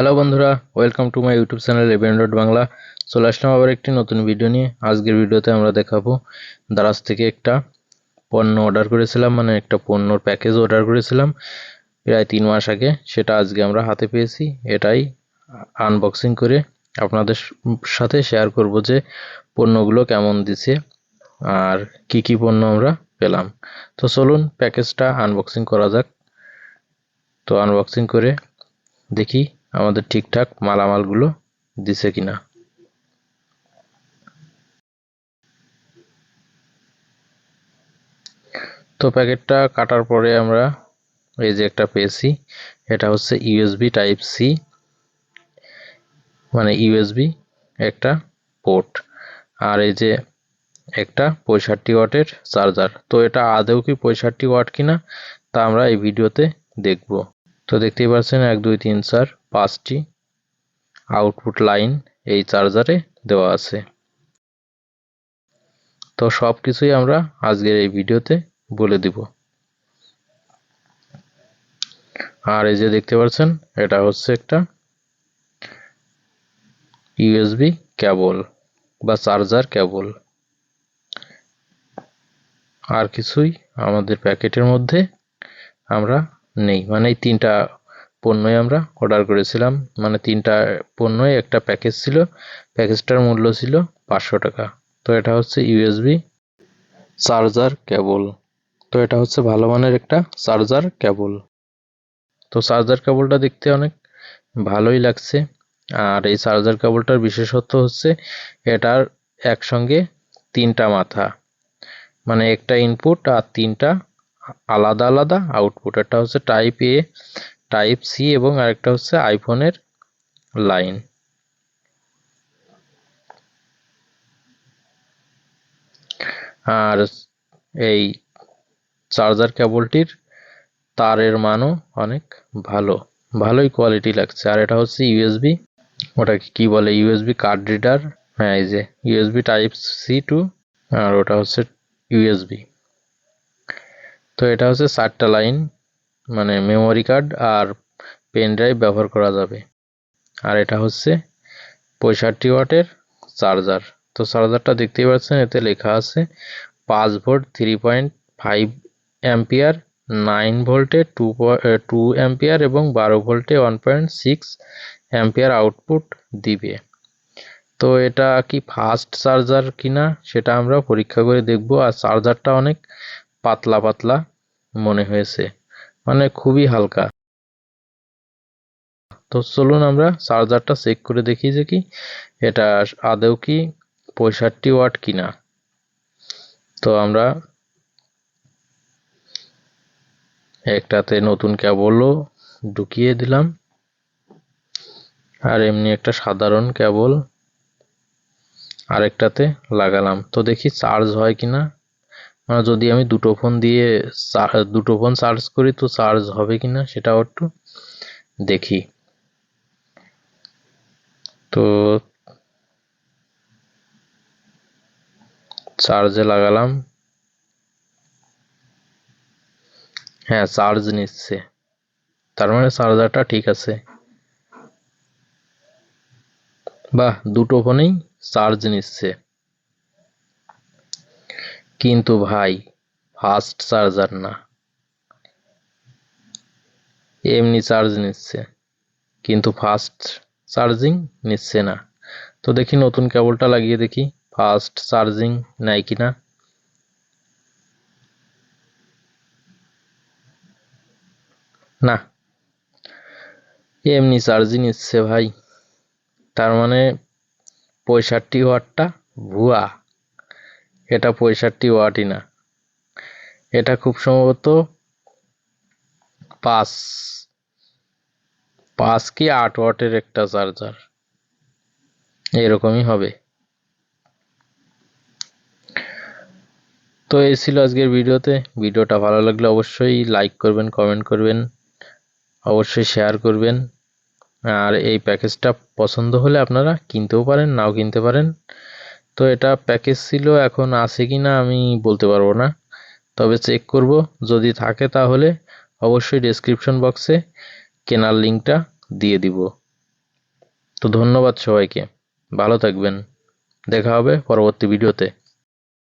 Hello বন্ধুরা welcome to my YouTube channel even dot Bangla চলে আসলাম আবার একটি নতুন ভিডিও নিয়ে। আজকের ভিডিওতে আমরা দেখাবো দারাজ থেকে একটা পণ্য অর্ডার করেছিলাম মানে একটা পণ্যর প্যাকেজ অর্ডার করেছিলাম প্রায় তিন মাস আগে। সেটা আজকে আমরা হাতে পেয়েছি। এটাই আনবক্সিং করে আপনাদের সাথে শেয়ার করব যে পণ্যগুলো কেমন দিছে আর কি কি পণ্য আমরা পেলাম। তো চলুন প্যাকেজটা আনবক্সিং করা যাক। তো আনবক্সিং করে দেখি আমাদের ঠিকঠাক মালামালগুলো দিছে কিনা। তো প্যাকেটটা কাটার পরে আমরা এই যে একটা পেয়েছি, এটা হচ্ছে ইউএসবি টাইপ সি মানে ইউএসবি একটা পোর্ট, আর এই যে একটা পঁয়ষট্টি ওয়াটের চার্জার। তো এটা আদৌ কি পঁয়ষট্টি ওয়াট কিনা তা আমরা এই ভিডিওতে দেখব। তো দেখতেই পাচ্ছেন এক, দুই, তিন, চার পাঁচটি আউটপুট লাইন এই চার্জারে দেওয়া আছে। তো সব কিছুই আমরা আজকের এই ভিডিওতে বলে দিব। আর এই যে দেখতে পাচ্ছেন, এটা হচ্ছে একটা ইউএসবি কেবল বা চার্জার কেবল আর কিছুই আমাদের প্যাকেটের মধ্যে আমরা নেই। মানে এই তিনটা পণ্যই আমরা অর্ডার করেছিলাম। মানে তিনটা পণ্যই, একটা প্যাকেজ ছিল। প্যাকেজটার মূল্য ছিল পাঁচশো টাকা। তো এটা হচ্ছে ইউএসবি চার্জার কেবল তো এটা হচ্ছে ভালো মানের একটা চার্জার কেবল তো চার্জার কেবলটা দেখতে অনেক ভালোই লাগছে। আর এই চার্জার কেবলটার বিশেষত্ব হচ্ছে এটার একসঙ্গে তিনটা মাথা। মানে একটা ইনপুট আর তিনটা আলাদা আলাদা আউটপুট একটা হচ্ছে টাইপ এ টাইপ সি এবং আরেকটা হচ্ছে আইফোনের লাইন আর এই চার্জার কেবলটির তারের মানও অনেক ভালো। ভালোই কোয়ালিটি লাগছে। আর এটা হচ্ছে ইউএসবি ওটাকে কি বলে? ইউএসবি কার্ড রিডার হ্যাঁ এই যে ইউএসবি টাইপ সি টু আর ওটা হচ্ছে ইউএসবি তো এটা হচ্ছে চারটা লাইন মানে মেমোরি কার্ড আর পেন ড্রাইভ ব্যবহার করা যাবে। আর এটা হচ্ছে পঁয়ষট্টি ওয়াটের চার্জার তো চার্জারটা দেখতেই পাচ্ছেন, এতে লেখা আছে পাঁচ volt three point five ampere nine ভোল্টে টু টু অ্যাম্পিয়ার এবং বারো ভোল্টে one point six ampere output দিবে। তো এটা কি ফাস্ট চার্জার কিনা সেটা আমরা পরীক্ষা করে দেখব। আর চার্জারটা অনেক পাতলা পাতলা মনে হয়েছে। মানে খুবই হালকা। তো চলুন আমরা চার্জারটা চেক করে দেখি যে কি, এটা আদৌ কি পঁয়ষট্টি ওয়াট কিনা। তো আমরা একটাতে নতুন কেবলও ঢুকিয়ে দিলাম। আর এমনি একটা সাধারণ কেবল আরেকটাতে লাগালাম। তো দেখি চার্জ হয় কিনা। মানে যদি আমি দুটো ফোন দিয়ে দুটো ফোন চার্জ করি তো চার্জ হবে কিনা সেটাও একটু দেখি। তো চার্জে লাগালাম। হ্যাঁ চার্জ নিচ্ছে। তার মানে চার্জারটা ঠিক আছে। বাহ, দুটো ফোনেই চার্জ নিচ্ছে। কিন্তু ভাই ফাস্ট চার্জার না। এমনি চার্জ নিচ্ছে, কিন্তু ফাস্ট চার্জিং নিচ্ছে না। তো দেখি নতুন কেবলটা লাগিয়ে দেখি ফাস্ট চার্জিং নেয় কিনা। না, এমনি চার্জই নিচ্ছে ভাই। তার মানে পঁয়ষট্টি ওয়াটটা ভুয়া। এটা পঁয়ষট্টি ওয়াটই না। এটা খুব সম্ভবত পাঁচ পাঁচ কি আট ওয়াটের একটা চার্জার। এরকমই হবে। তো এই ছিল আজকের ভিডিওতে। ভিডিওটা ভালো লাগলে অবশ্যই লাইক করবেন কমেন্ট করবেন, অবশ্যই শেয়ার করবেন। আর এই প্যাকেজটা পছন্দ হলে আপনারা কিনতেও পারেন, নাও কিনতে পারেন। তো এটা প্যাকেজ ছিল, এখন আছে কি না আমি বলতে পারব না। তবে চেক করব, যদি থাকে তাহলে অবশ্যই ডেসক্রিপশন বক্সে কেনার লিঙ্কটা দিয়ে দিব। তো ধন্যবাদ সবাইকে, ভালো থাকবেন, দেখা হবে পরবর্তী ভিডিওতে